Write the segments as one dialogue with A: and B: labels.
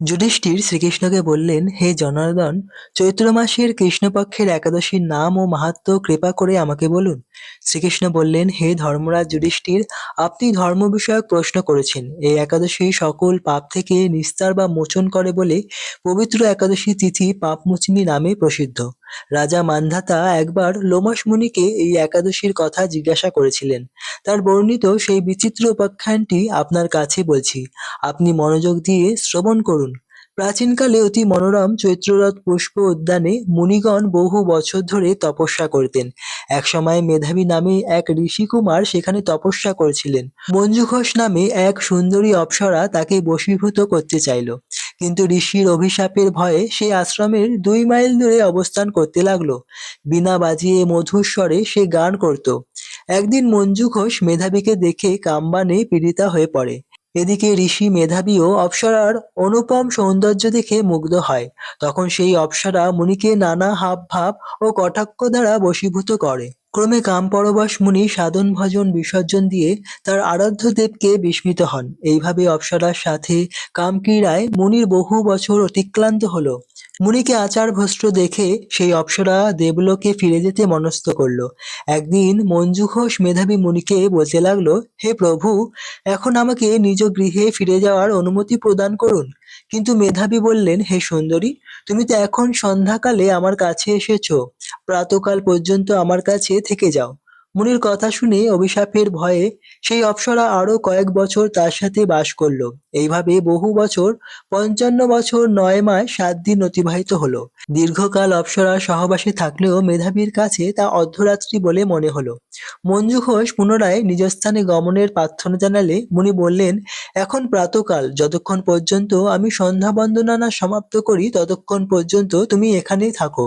A: যুধিষ্ঠির শ্রীকৃষ্ণকে বললেন, হে জনার্দন চৈত্র মাসের কৃষ্ণপক্ষের একাদশীর নাম ও মাহাত্ম কৃপা করে আমাকে বলুন। শ্রীকৃষ্ণ বললেন, হে ধর্মরাজ যুধিষ্ঠির, আপনি ধর্ম বিষয়ক প্রশ্ন করেছেন। এই একাদশী সকল পাপ থেকে নিস্তার বা মোচন করে বলে পবিত্র একাদশী তিথি পাপমোচিনী নামে প্রসিদ্ধ। রাজা মান্ধাতা একবার লোমাস মুনিকে এই একাদশীর কথা জিজ্ঞাসা করেছিলেন। তার বর্ণিত সেই বিচিত্র উপাখ্যানটি আপনার কাছে বলছি। আপনি মনোযোগ দিয়ে শ্রবণ করুন। প্রাচীনকালে অতি মনোরম চৈত্ররথ পুষ্প উদ্যানে মুনিগণ বহু বছর ধরে তপস্যা করতেন। একসময় মেধাবী নামে এক ঋষিকুমার সেখানে তপস্যা করেছিলেন। মঞ্জু ঘোষ নামে এক সুন্দরী অপ্সরা তাকে বশীভূত করতে চাইল। কিন্তু ঋষির অভিশাপের ভয়ে সে আশ্রমের দুই মাইল দূরে অবস্থান করতে লাগল। বিনা বাজিয়ে মধুর স্বরে সে গান করত। একদিন মঞ্জু ঘোষ মেধাবীকে দেখে কাম্বানে পীড়িতা হয়ে পড়ে। এদিকে ঋষি মেধাবীও অপ্সরার অনুপম সৌন্দর্য দেখে মুগ্ধ হয়। তখন সেই অপ্সরা মুনিকে নানা হাবভাব ও কটাক্ষ দ্বারা বশীভূত করে। ক্রমে কামপরবশ মুনি সাধন ভজন বিসর্জন দিয়ে তার আরাধ্য দেবকে বিস্মিত হন। এইভাবে অপ্সরার সাথে কামক্রীড়ায় মুনির বহু বছর অতিক্রান্ত হলো। মুনিকে আচার ভস্ত্র দেখে সেই অপ্সরা দেবলোকে ফিরে যেতে মনস্থ করল। একদিন মঞ্জু ঘোষ মেধাবী মুনিকে বলতে লাগল, হে প্রভু, এখন আমাকে নিজ গৃহে ফিরে যাওয়ার অনুমতি প্রদান করুন। কিন্তু মেধাবী বললেন, হে সুন্দরী, তুমি তো এখন সন্ধ্যাকালে আমার কাছে এসেছ। প্রাতকাল পর্যন্ত আমার কাছে থেকে যাও। মুনির কথা শুনে অভিশাপের ভয়ে সেই অপ্সরা আরও কয়েক বছর তার সাথে বাস করল। এইভাবে বহু বছর, পঞ্চান্ন বছর, নয় মাস, সাত দিন অতিবাহিত হলো। দীর্ঘকাল অপ্সরা সহবাসে থাকলেও মেধাবীর কাছে তা অর্ধরাত্রি বলে মনে হলো। মঞ্জু ঘোষ পুনরায় নিজ স্থানে গমনের প্রার্থনা জানালে মুনি বললেন, এখন প্রাতকাল, যতক্ষণ পর্যন্ত আমি সন্ধ্যা বন্দনা না সমাপ্ত করি, ততক্ষণ পর্যন্ত তুমি এখানেই থাকো।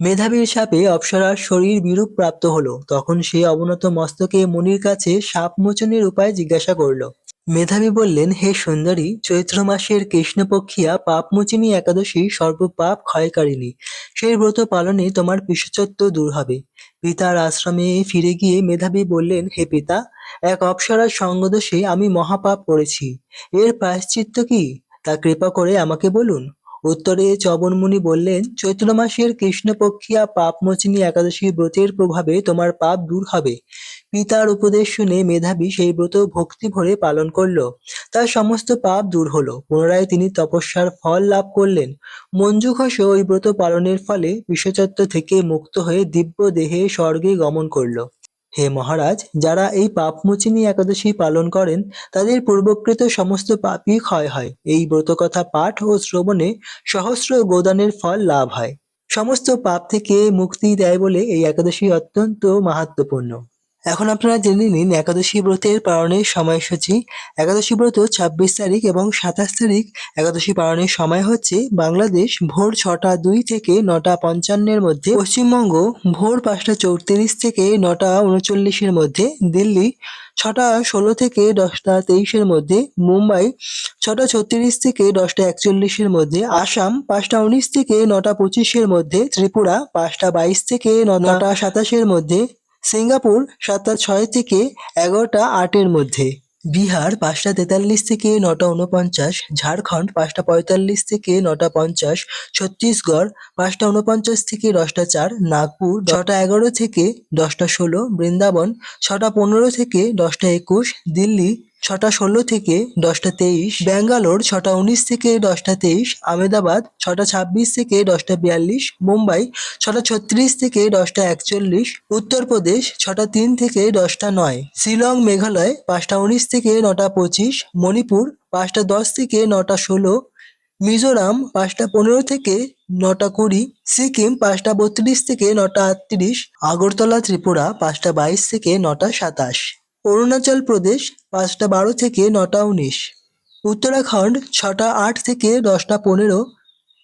A: মেধাবীর সাপে অপ্সরার শরীর বিরূপ প্রাপ্ত হলো। তখন সে অবনত মস্তকে মুনির কাছে সাপ মোচনের উপায় জিজ্ঞাসা করল। মেধাবী বললেন, হে সুন্দরী, চৈত্র মাসের কৃষ্ণপক্ষিয়া পাপমোচিনী একাদশী সর্বপাপ ক্ষয়কারিণী। সেই ব্রত পালনে তোমার পিসচত্ব দূর হবে পিতার আশ্রমে ফিরে গিয়ে মেধাবী বললেন, হে পিতা, এক অপ্সরার সঙ্গদোষে আমি মহাপাপ করেছি। এর প্রায়শ্চিত্ত কি? তা কৃপা করে আমাকে বলুন। উত্তরে চবনমুনি বললেন, চৈত্র মাসের কৃষ্ণপক্ষিয়া পাপমোচিনী একাদশী ব্রতের প্রভাবে তোমার পাপ দূর হবে পিতার উপদেশ শুনে মেধাবী সেই ব্রত ভক্তি ভরে পালন করল। তার সমস্ত পাপ দূর হলো। পুনরায় তিনি তপস্যার ফল লাভ করলেন। মঞ্জু ঘোষও ওই ব্রত পালনের ফলে বিশ্বচত্ব থেকে মুক্ত হয়ে দিব্য দেহে স্বর্গে গমন করল। হে মহারাজ, যারা এই পাপ পাপমোচিনী একাদশী পালন করেন, তাদের পূর্বকৃত সমস্ত পাপই ক্ষয় হয়। এই ব্রতকথা পাঠ ও শ্রবণে সহস্র গোদানের ফল লাভ হয়। সমস্ত পাপ থেকে মুক্তি দেয় বলে এই একাদশী অত্যন্ত মাহাত্ম্যপূর্ণ। এখন আপনারা জেনে নিন একাদশী ব্রতের পালনের সময়সূচি। একাদশী ব্রত ছাব্বিশ তারিখ এবং সাতাশ তারিখ। একাদশী পালনের সময় হচ্ছে বাংলাদেশ ভোর ছটা দুই থেকে নটা পঞ্চান্নের মধ্যে, পশ্চিমবঙ্গ ভোর পাঁচটা চৌত্রিশ থেকে নটা উনচল্লিশের মধ্যে, দিল্লি ছটা ষোলো থেকে দশটা তেইশের মধ্যে, মুম্বাই ছটা ছত্রিশ থেকে দশটা একচল্লিশের মধ্যে, আসাম পাঁচটা উনিশ থেকে নটা পঁচিশের মধ্যে, ত্রিপুরা পাঁচটা বাইশ থেকে নটা সাতাশের মধ্যে সিঙ্গাপুর সাতটা ছয় থেকে এগারোটা আটের মধ্যে। বিহার পাঁচটা তেতাল্লিশ থেকে নটা উনপঞ্চাশ ঝাড়খণ্ড পাঁচটা পঁয়তাল্লিশ থেকে নটা পঞ্চাশ। ছত্তিশগড় পাঁচটা উনপঞ্চাশ থেকে দশটা চার। নাগপুর ছটা এগারো থেকে দশটা ষোলো। বৃন্দাবন ছটা পনেরো থেকে দশটা একুশ। দিল্লি ছটা ষোলো থেকে দশটা তেইশ, ব্যাঙ্গালোর ছটা উনিশ থেকে দশটা তেইশ, আমেদাবাদ ছটা ছাব্বিশ থেকে দশটা বিয়াল্লিশ, মুম্বাই ছটা ছত্রিশ থেকে দশটা একচল্লিশ, উত্তরপ্রদেশ ছটা তিন থেকে দশটা নয়, শিলং মেঘালয় পাঁচটা উনিশ থেকে নটা পঁচিশ, মণিপুর পাঁচটা দশ থেকে নটা ষোলো, মিজোরাম পাঁচটা পনেরো থেকে নটা কুড়ি, সিকিম পাঁচটা বত্রিশ থেকে নটা আটত্রিশ, আগরতলা ত্রিপুরা পাঁচটা বাইশ থেকে নটা সাতাশ। অরুণাচল প্রদেশ পাঁচটা বারো থেকে নটা উনিশ। উত্তরাখণ্ড ছটা আট থেকে দশটা পনেরো।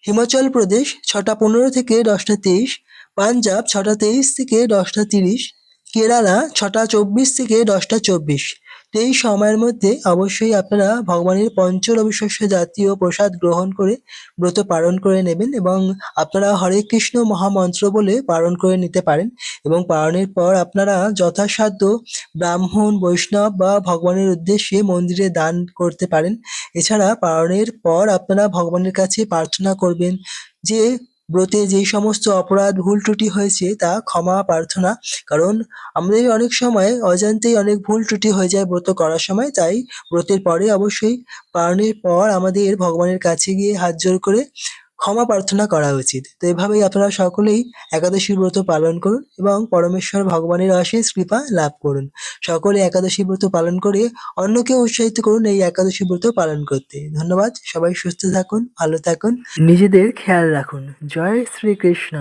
A: হিমাচল প্রদেশ ছটা পনেরো থেকে দশটা তেইশ। পাঞ্জাব ছটা তেইশ থেকে দশটা তিরিশ। কেরালা ছটা চব্বিশ থেকে দশটা চব্বিশ। এই সময়ের মধ্যে অবশ্যই আপনারা ভগবানের পঞ্চরবিশস্য জাতীয় প্রসাদ গ্রহণ করে ব্রত পালন করে নেবেন এবং আপনারা হরে কৃষ্ণ মহামন্ত্র বলে পালন করে নিতে পারেন এবং পালনের পর আপনারা যথাসাধ্য ব্রাহ্মণ, বৈষ্ণব বা ভগবানের উদ্দেশ্যে মন্দিরে দান করতে পারেন। এছাড়া পালনের পর আপনারা ভগবানের কাছে প্রার্থনা করবেন যে ব্রতে যেই সমস্ত অপরাধ, ভুল ত্রুটি হয়েছে তা ক্ষমা, প্রার্থনা, কারণ আমাদের অনেক সময় অজান্তেই অনেক ভুল ত্রুটি হয়ে যায় ব্রত করার সময়, তাই ব্রতের পরে অবশ্যই পালনের পর আমাদের ভগবানের কাছে গিয়ে হাত জোড় করে ক্ষমা প্রার্থনা করা উচিত। তো এভাবেই আপনারা সকলেই একাদশী ব্রত পালন করুন এবং পরমেশ্বর ভগবানের অশেষ কৃপা লাভ করুন। সকলে একাদশী ব্রত পালন করে অন্যকে উৎসাহিত করুন এই একাদশী ব্রত পালন করতে। ধন্যবাদ। সবাই সুস্থ থাকুন, ভালো থাকুন। নিজেদের খেয়াল রাখুন। জয় শ্রীকৃষ্ণ।